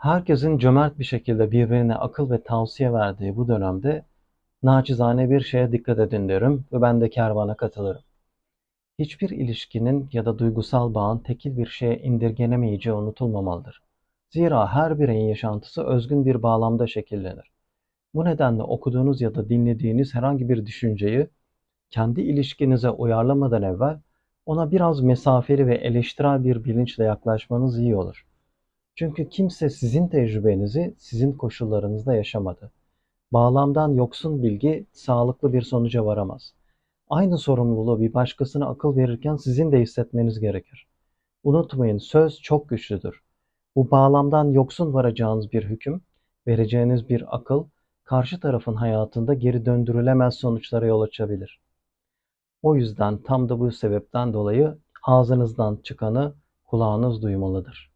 Herkesin cömert bir şekilde birbirine akıl ve tavsiye verdiği bu dönemde naçizane bir şeye dikkat edin derim ve ben de kervana katılırım. Hiçbir ilişkinin ya da duygusal bağın tekil bir şeye indirgenemeyeceği unutulmamalıdır. Zira her bireyin yaşantısı özgün bir bağlamda şekillenir. Bu nedenle okuduğunuz ya da dinlediğiniz herhangi bir düşünceyi kendi ilişkinize uyarlamadan evvel ona biraz mesafeli ve eleştirel bir bilinçle yaklaşmanız iyi olur. Çünkü kimse sizin tecrübenizi sizin koşullarınızda yaşamadı. Bağlamdan yoksun bilgi sağlıklı bir sonuca varamaz. Aynı sorumluluğu bir başkasına akıl verirken sizin de hissetmeniz gerekir. Unutmayın söz çok güçlüdür. Bu bağlamdan yoksun varacağınız bir hüküm, vereceğiniz bir akıl, karşı tarafın hayatında geri döndürülemez sonuçlara yol açabilir. O yüzden tam da bu sebepten dolayı ağzınızdan çıkanı kulağınız duymalıdır.